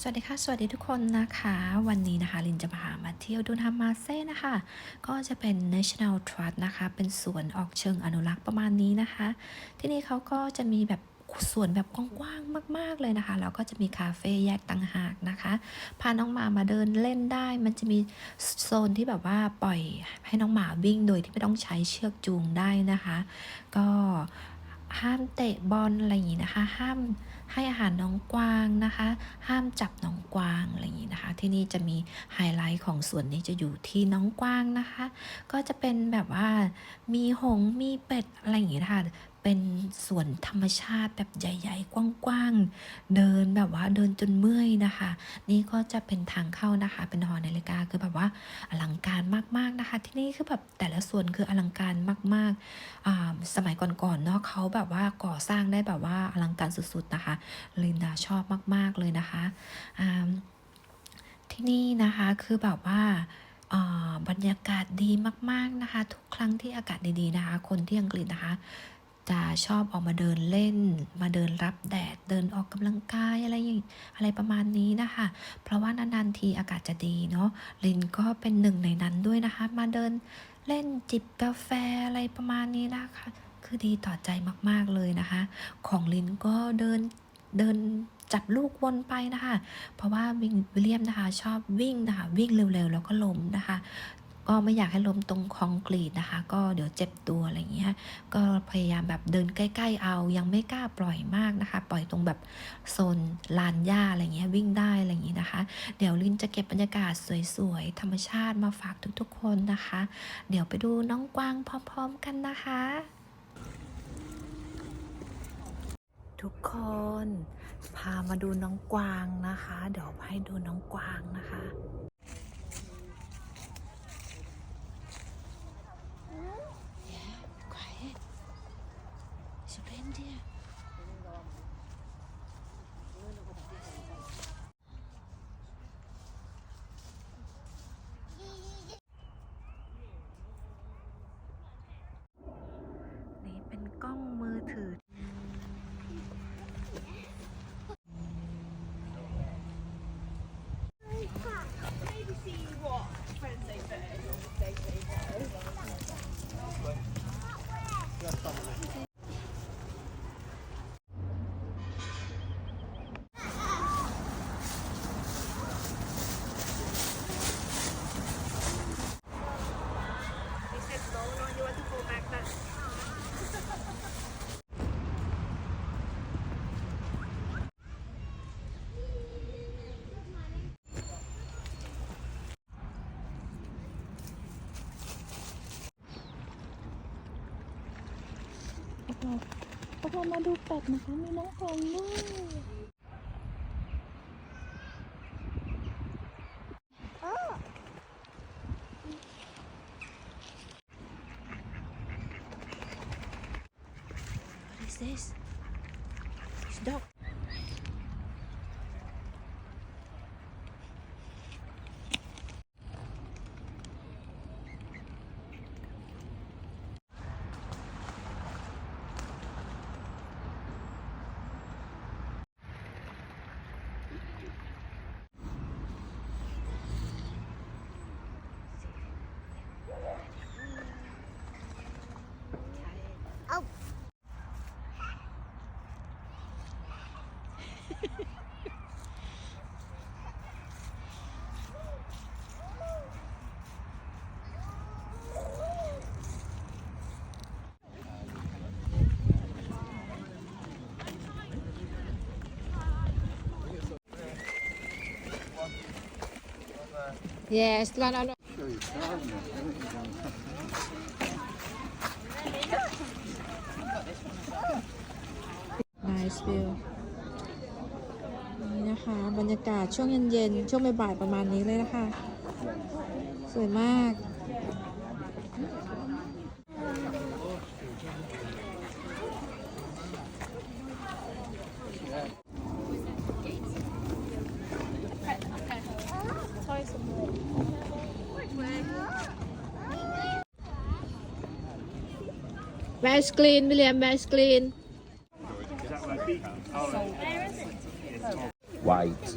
สวัสดีค่ะ สวัสดีทุกคนนะคะ วันนี้นะคะ ลินจะพามาเที่ยวดูนามาเซ่นะคะ ก็จะเป็น National Trust นะคะ เป็นสวนออกเชิงอนุรักษ์ประมาณนี้นะคะ ที่นี่เขาก็จะมีแบบสวนแบบกว้างๆมาก ๆ เลยนะคะ แล้วก็จะมีคาเฟ่แยกต่างหากนะคะ พาน้องหมามาเดินเล่นได้ มันจะมีโซนที่แบบว่าปล่อยให้น้องหมาวิ่งโดยที่ไม่ต้องใช้เชือกจูงได้นะคะ ก็ห้ามเตะบอลอะไรอย่างนี้นะคะ ห้ามให้อาหารน้องกวางนะคะ ห้ามจับน้องกวางอะไรอย่างนี้นะคะ ที่นี่จะมีไฮไลท์ของสวนนี้จะอยู่ที่น้องกวางนะคะ ก็จะเป็นแบบว่ามีหงมีเป็ดอะไรอย่างนี้นะคะเป็นสวนธรรมชาติแบบใหญ่ๆ กว้างๆ เดินแบบว่าเดินจนเมื่อยนะคะ นี่ก็จะเป็นทางเข้านะคะ เป็นหอนาฬิกาคือแบบว่าอลังการมากๆนะคะ ที่นี่คือแบบแต่ละส่วนคืออลังการมากๆอ่าสมัยก่อนๆเนาะเขาแบบว่าก่อสร้างได้แบบว่าอลังการสุดๆนะคะลินดาชอบมาก ๆ เลยนะคะที่นี่นะคะคือแบบว่าอ่าบรรยากาศดีมาก ๆ นะคะ ทุกครั้งที่อากาศดี ๆ นะคะ คนที่อังกฤษนะคะ จะชอบออกมาเดินเล่น มาเดินรับแดด เดินออกกำลังกายอะไรอย่างอะไรประมาณนี้นะคะ เพราะว่านานๆทีอากาศจะดีเนาะลินก็เป็นหนึ่งในนั้นด้วยนะคะ มาเดินเล่นจิบกาแฟอะไรประมาณนี้นะคะ คือดีต่อใจมากๆเลยนะคะ ของลินก็เดิน เดินจับลูกวนไปนะคะ เพราะว่าวิงวิลเลียมนะคะชอบวิ่งนะคะวิ่งเร็วๆ แล้วก็ล้มนะคะ ก็ไม่อยากให้ล้มตรงคอนกรีตนะคะ ก็เดี๋ยวเจ็บตัวอะไรเงี้ย ก็พยายามแบบเดินใกล้ ๆ เอายังไม่กล้าปล่อยมากนะคะ ปล่อยตรงแบบโซนลานหญ้าอะไรเงี้ยวิ่งได้อะไรอย่างงี้นะคะ เดี๋ยวลินจะเก็บบรรยากาศสวยๆธรรมชาติมาฝากทุกๆคนนะคะ เดี๋ยวไปดูน้องกวางพร้อม ๆ กันนะคะ ทุกคน พามาดูน้องกวางนะคะ เดี๋ยวให้ดูน้องกวางนะคะ Quiet. It's พอมาดูเป็ดนะคะมีน้องฟองด้วย What is this? It's dog. Yes ร้านอร่อย nice view นะคะ บรรยากาศช่วงเย็นๆ ช่วงบ่ายๆประมาณนี้เลยนะคะ สวยมาก Where's clean William Where's clean white.